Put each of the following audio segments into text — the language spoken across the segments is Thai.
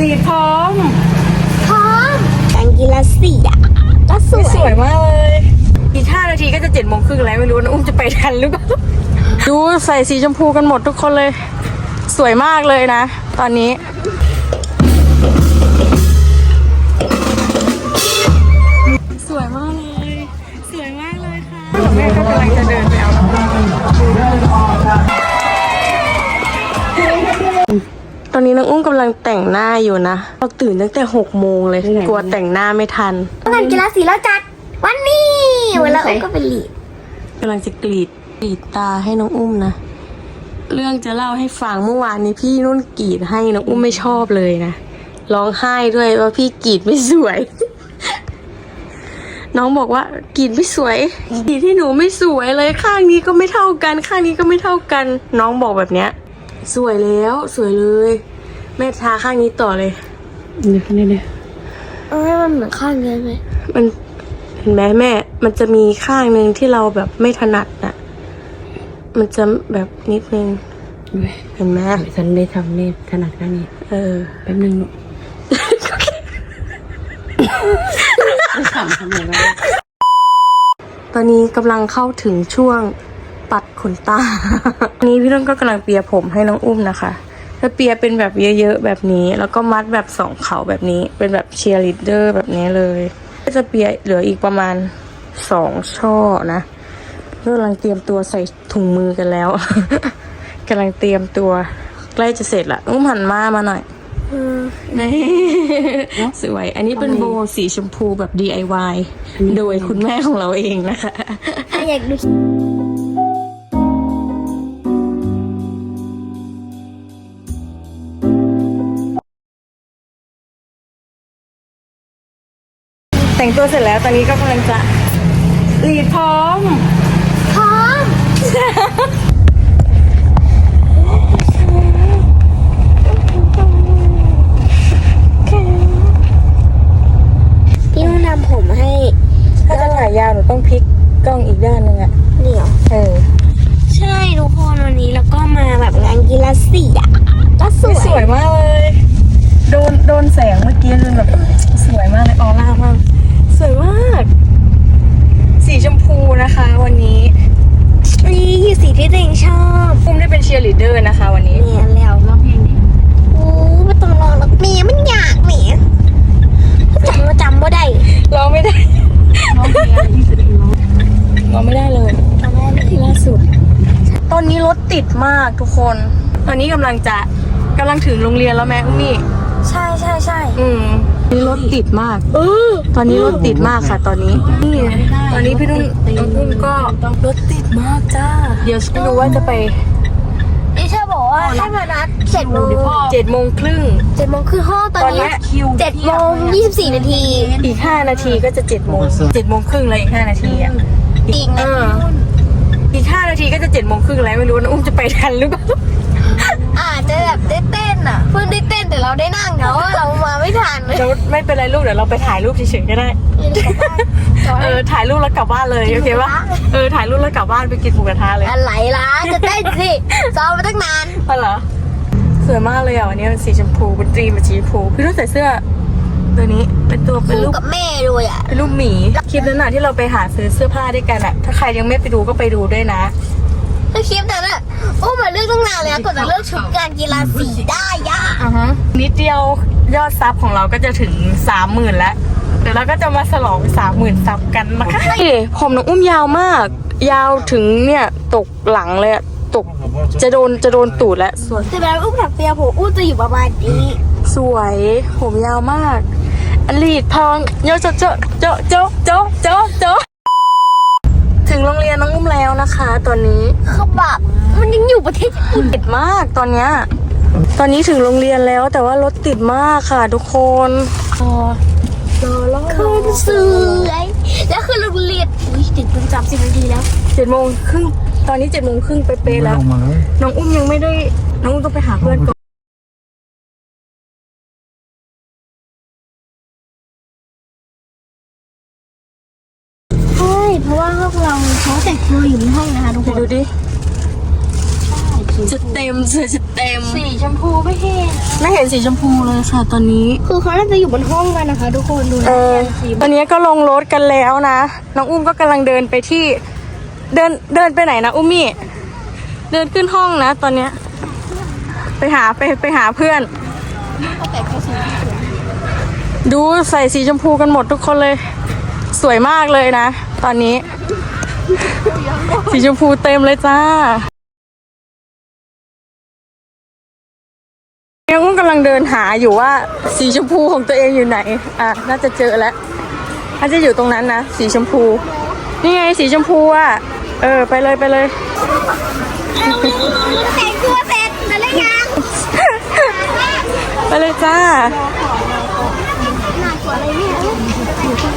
ลีดพร้อม พร้อมการกีฬาสีอะก็สวย สวยมากเลยอีกห้านาทีก็จะเจ็ดโมงครึ่งแล้วไม่รู้นะอุ้มจะไปทันหรือเปล่า ดูใส่สีชมพูกันหมดทุกคนเลย สวยมากเลยนะ ตอนนี้ อนนี้น้องอุ้มกำลังแต่งหน้าอยู่นะเราตื่นตั้งแต่หกโมงเลยกลัวแต่งหน้าไม่ทันงานกีฬาสีแล้วจัด วันนี้เวลาอุ้มก็เป็นลีดกำลังจะกรีดกรีดตาให้น้องอุ้มนะเรื่องจะเล่าให้ฟังเมื่อวานนี้พี่นุ่นกรีดให้น้องอุ้มไม่ชอบเลยนะร้องไห้ด้วยว่าพี่กรีดไม่สวย น้องบอกว่ากรีดไม่สวยกรีดที่หนูไม่สวยเลยข้างนี้ก็ไม่เท่ากัน ข้างนี้ก็ไม่เท่ากัน น้องบอกแบบเนี้ย สวยแล้วสวยเลย แม่ทาข้างนี้ต่อเลยนี่นี่นี่เอ้ยมันเหมือนข้างเดียวไหมมันเห็นไหมแม่ มันจะมีข้างหนึ่งที่เราแบบไม่ถนัดน่ะ มันจะแบบนิดนึงเว้ยเห็นไหมฉันได้ทำนี่ถนัดข้างนี้ เออแป๊บนึงลูกไม่ขำทำไมวะตอนนี้กำลังเข้าถึงช่วง ปัดขนตา อันนี้พี่ต้นก็กำลังเปียผมให้น้องอุ้มนะคะถ้าเปียเป็นแบบเยอะๆแบบนี้ แล้วก็มัดแบบสองเขาแบบนี้ เป็นแบบเชียร์ลีดเดอร์แบบนี้เลย ก็จะเปียเหลืออีกประมาณสองช่อนะก็กำลังเตรียมตัวใส่ถุงมือกันแล้วกำลังเตรียมตัวใกล้จะเสร็จละอุ้มหันมามาหน่อยนี่สวย อันนี้เป็นโบว์สีชมพูแบบ DIY โดยคุณแม่ของเราเองนะคะถ้าอยากดู แต่งตัวเสร็จแล้วตอนนี้ก็กำลังจะรีดพร้อม พร้อม พี่นุ่นทำผมให้ถ้าจะถ่ายยาวหนูต้องพลิกกล้องอีกด้านหนึงอะเดี๋ยว เออ ใช่ทุกคนวันนี้แล้วก็มาแบบงานกีฬาสีอะก็สวย สวยมากเลย โดนโดนแสงเมื่อกี้จนแบบสวยมากเลยออร่ามาก สวยมาก สีชมพูนะคะ วันนี้นี่สีที่ตัวเองชอบอุ้มได้เป็นเชียร์ลีดเดอร์นะคะ วันนี้เนี่ยแล้วร้องเพลงดิโอ้ไม่ต้องรอแล้วเมียมันอยากเมียจำก็จำว่าได้ร้องไม่ได้ร้องเพลงอะไรที่สุดร้องร้องไม่ได้เลยจำได้เลยล่าสุดตอนนี้รถติดมากทุกคน ตอนนี้กำลังจะกำลังถึงโรงเรียนแล้วแม่อุ้มนี่ใช่ใช่ใช่อืม นี่รถติดมากตอนนี้รถติดมากค่ะ ตอนนี้ นี่ ตอนนี้พี่นุ่นน้องอุ้มก็รถติดมากจ้า เดี๋ยวไม่รู้ว่าจะไปนี่เธอบอกว่าให้มานัดเจ็ดโมงเจ็ดโมงครึ่งเจ็ดโมงคือห้องตอนตอนเนี้นี้ยเจ็ดโมงยี่สิบสี่นาที อีกห้านาทีก็จะเจ็ดโมงเจ็ดโมงครึ่งเลยอีกห้านาทีอะอีกเอนะออีกห้านาทีก็จะเจ็ดโมงครึ่งแล้วไม่รู้นะอุ้มจะไปทันหรือเปล่า อาจจะแบบได้เต้นอะ เพิ่งได้เต้นแต่เราได้นั่งเนาะเรามาไม่ทันเลยเดี๋ยวไม่เป็นไรลูกเดี๋ยวเราไปถ่ายรูปเฉยๆก็ได้ เออถ่ายรูปแล้วกลับบ้านเลยโอเคปะเออถ่ายรูปแล้วกลับบ้านไปกินหมูกระทะเลยอะไรล่ะจะเต้นสิซ้อมมาตั้งนานอ๋อเหรอสวยมากเลยอะวันนี้เป็นสีชมพูเป็นตรีมเป็นสีชมพูพี่นุ่นใส่เสื้อ ตัวนี้เป็นตัวเป็นคู่รูปกับแม่ด้วยอะเป็นรูปหมีคลิปนั้นน่ะที่เราไปหาซื้อเสื้อผ้าด้วยกันอะถ้าใครยังไม่ไปดูก็ไปดูด้วยนะ ถ้าคลิปนั้นอะโอ้มาเลือกตั้งนานเลยนะกว่าจะเลือกชุดการกีฬาสีได้ยะอ่าฮะนิดเดียวยอดซับของเราก็จะถึงสามหมื่นแล้ว เดี๋ยวเราก็จะมาฉลองสามหมื่นซับกันนะคะนี่ผมน้องอุ้มยาวมาก ยาวถึงเนี่ยตกหลังเลยอะตกจะโดนจะโดนตูดแล้วส่วนแต่แบบอุ้มถักเปียผมอุ้มจะอยู่ประมาณนี้สวยผมยาวมากอลีดพองโยโจะโจะโจะโจะโจะโจะโจะ ถึงโรงเรียนน้องอุ้มแล้วนะคะ ตอนนี้คือแบบมันยังอยู่ประเทศญี่ปุ่นติดมากตอนเนี้ยตอนนี้ถึงโรงเรียนแล้วแต่ว่ารถติดมากค่ะทุกคนรอรอรอคือสวยแล้วคือโรงเรียนอุ้ยติดเป็นสามสิบนาทีแล้วเจ็ดโมงครึ่งตอนนี้เจ็ดโมงครึ่งเป๊ะๆแล้ว น้องอุ้มยังไม่ได้ น้องอุ้มต้องไปหาเพื่อนก่อน ใช่เพราะว่าพวกเราเขาแต่งตัวอยู่ในห้องนะคะทุกไปคนดูดิใช่จะเต็มเสื้อจะเต็ม สีชมพูไม่เห็นไม่เห็นสีชมพูเลยค่ะตอนนี้ คือเขาน่าจะอยู่บนห้องกันนะคะ ทุกคนดูเอนะอสีตอนนี้ก็ลงรถกันแล้วนะ น้องอุ้มก็กำลังเดินไปที่ เดินเดินไปไหนนะอุ้มมี่เดินขึ้นห้องนะ ตอนเนี้ย ไปหาไปไปหาเพื่อน ดูใส่สีชมพูกันหมดทุกคนเลย สวยมากเลยนะ ตอนนี้ สีชมพูเต็มเลยจ้ายังอุ้มกำลังเดินหาอยู่ว่า สีชมพูของตัวเองอยู่ไหน อะ น่าจะเจอแล้วน่าจะอยู่ตรงนั้นนะ สีชมพู นี่ไงสีชมพูอะ เออ ไปเลยไปเลยแต่งตัวเสร็จแล้วยังไปเลยจ้าหน้ากว่าอะไรเนี่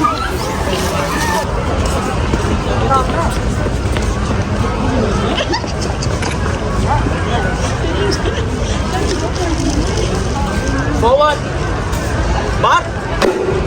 ย Forward. Back.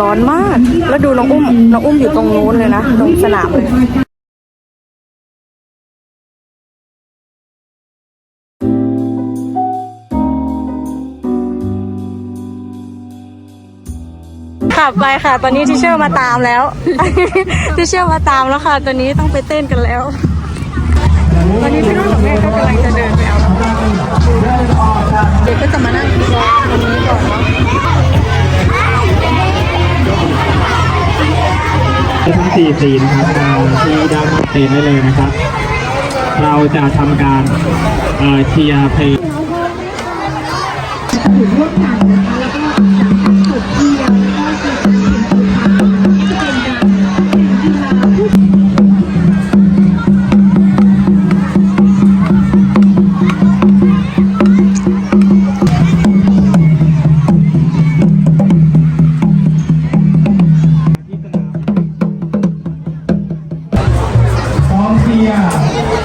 ร้อนมาก แล้วดูน้องอุ้ม น้องอุ้มอยู่ตรงนู้นเลยนะ ตรงสนามเลยขับไปค่ะ ตอนนี้ที่เชื่อมาตามแล้ว ที่เชื่อมาตามแล้วค่ะ ตอนนี้ต้องไปเต้นกันแล้ว ตอนนี้พี่นุ่นกับแม่ก็กำลังจะเดินไปเอาเด็กก็จะมานั่งรอตรงนี้ก่อนเนาะ ทั้งสี่สีนะครับมาที่ด้านเต็นได้เลยนะครับ เราจะทำการเชียร์เพลงพ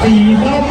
สีส้ม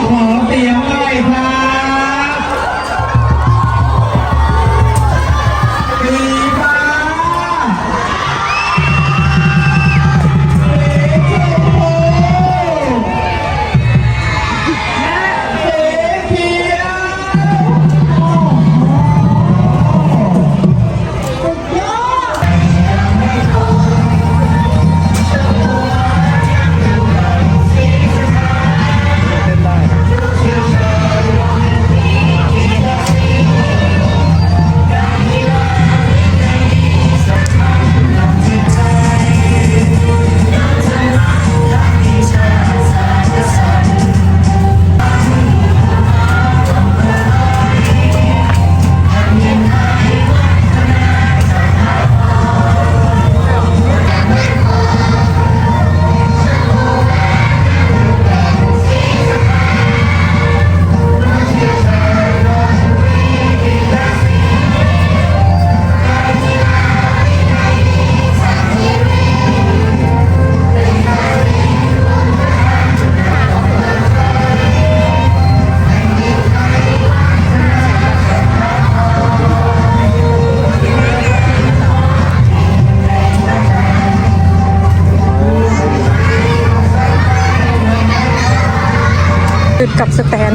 กับสแตน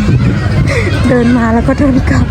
เดินมาแล้วก็เดินกลับ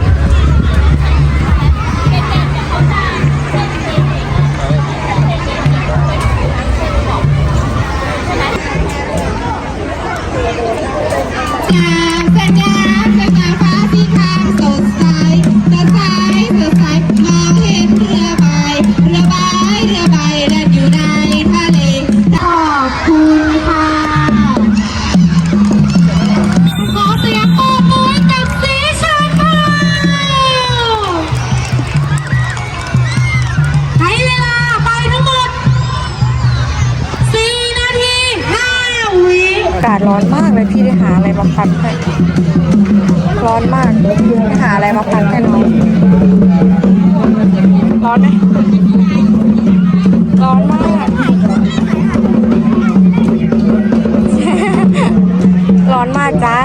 อนไหมร้อนมากร้อนมากจ้า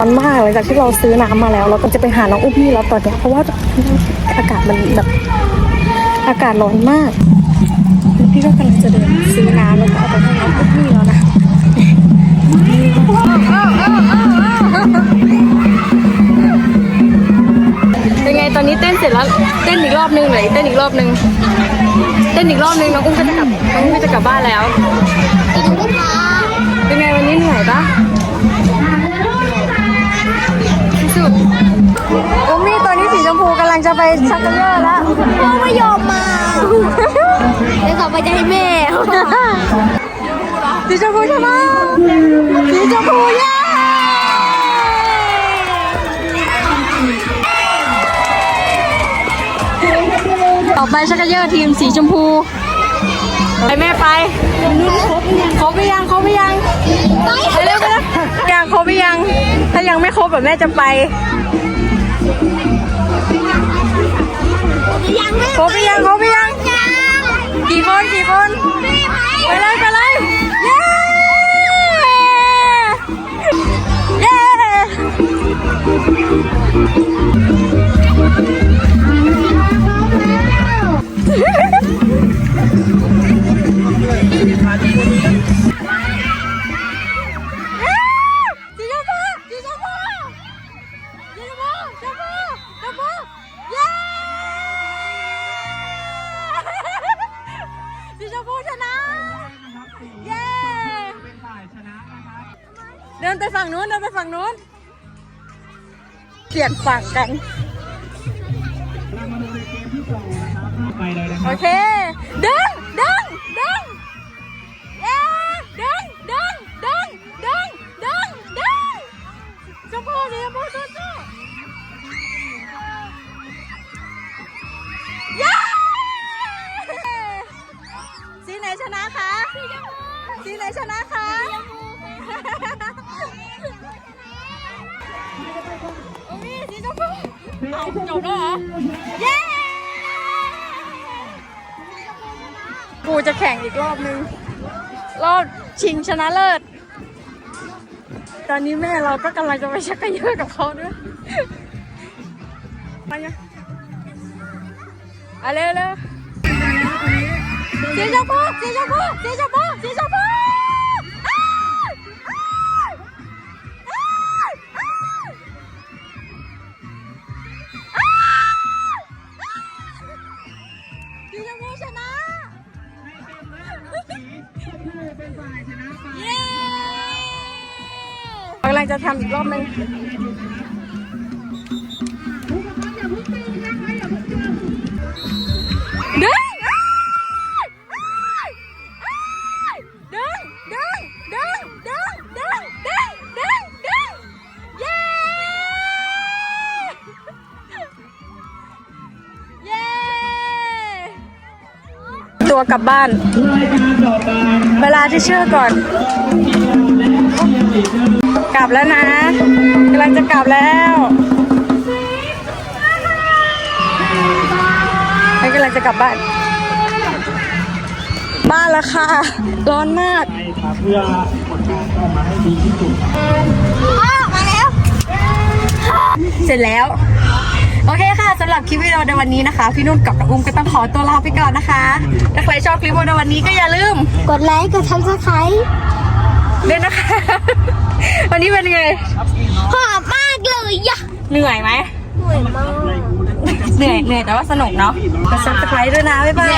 ร้อนมากหลังจากที่เราซื้อน้ำมาแล้ว เราก็จะไปหาน้องอุ้มพี่แล้วตอนเนี้ยเพราะว่าอากาศมันแบบอากาศร้อนมาก พี่ก็กำลังจะเดินซื้อน้ำแล้วก็เอาไปให้น้องอุ้มพี่แล้วนะ ตอนนี้เต้นเสร็จแล้วเต้นอีกรอบนึงเหลยเต้นอีกรอบนึงเต้นอีกรอบนึงน้องอุ้มก็จะกลับน้องอุ้มก็จะกลับบ้านแล้ว เป็นไงวันนี้เหนื่อยปะสุดอุ้มนี่ตอนนี้สีชมพูกำลังจะไปชักกันเยอะแล้วพ่อไม่ยอมมาเดี๋ยวต่อไปจะให้แม่สีชมพูใช่ไหมสีชมพู ชักกะเยอะทีมสีชมพู ไปแม่ไป ครบหรือยัง ครบหรือยัง ไปเร็วไปเร็วยังครบหรือยัง ถ้ายังไม่ครบแบบแม่จะไป ยังไม่ครบหรือยัง ครบหรือยัง กี่คน กี่คน ไปเลย ไปเลย เดินไปฝั่งนู้นเดินไปฝั่งนู้นเปลี่ยนฝั่งกัน ไปเลยนะคโอรับเค ดึง ดึง ดึงเย้ดึง ดึง ดึง ดึง ดึง ดึงชมพูสีชมพูสู้ๆเย้สีไหนชนะคะ สีไหนชนะคะ โอ้ยสีชมพูเอาจบแล้วเหรอ เย้กูจะแข่งอีกรอบนึง รอบชิงชนะเลิศ ตอนนี้แม่เราก็กำลังจะไปชักกระเยอะกับเขาด้วยไปยังเอาเร็วเร็วสีชมพูสีชมพูสีชมพูสีชม ทำอีกรอบนึงดึงดึงดึงดึงดึงดึงดึงดึงดึงเย้เย้ตัวกลับบ้าน เวลาที่เชื่อก่อน กลับแล้วนะกำลังจะกลับแล้วไอ้กำลังจะกลับบ้าน บ้านแล้วค่ะ ร้อนมากเพื่อผลงานออกมาให้ดีที่สุดมาแล้ว เสร็จแล้วโอเคค่ะสำหรับคลิปวิดีโอในวันนี้นะคะ พี่นุ่นกับน้องอุ้มก็ต้องขอตัวลาไปก่อนนะคะ ถ้าใครชอบคลิปวิดีโอในวันนี้ก็อย่าลืม กดไลค์ กดซับสไครต์ ด้วยนะคะ วันนี้เป็นยังไง หอมมากเลยยะเหนื่อยไหม เหนื่อยมาก เหนื่อยเหนื่อยแต่ว่าสนุกเนาะกดซับสไครต์ด้วยนะ บ๊ายบาย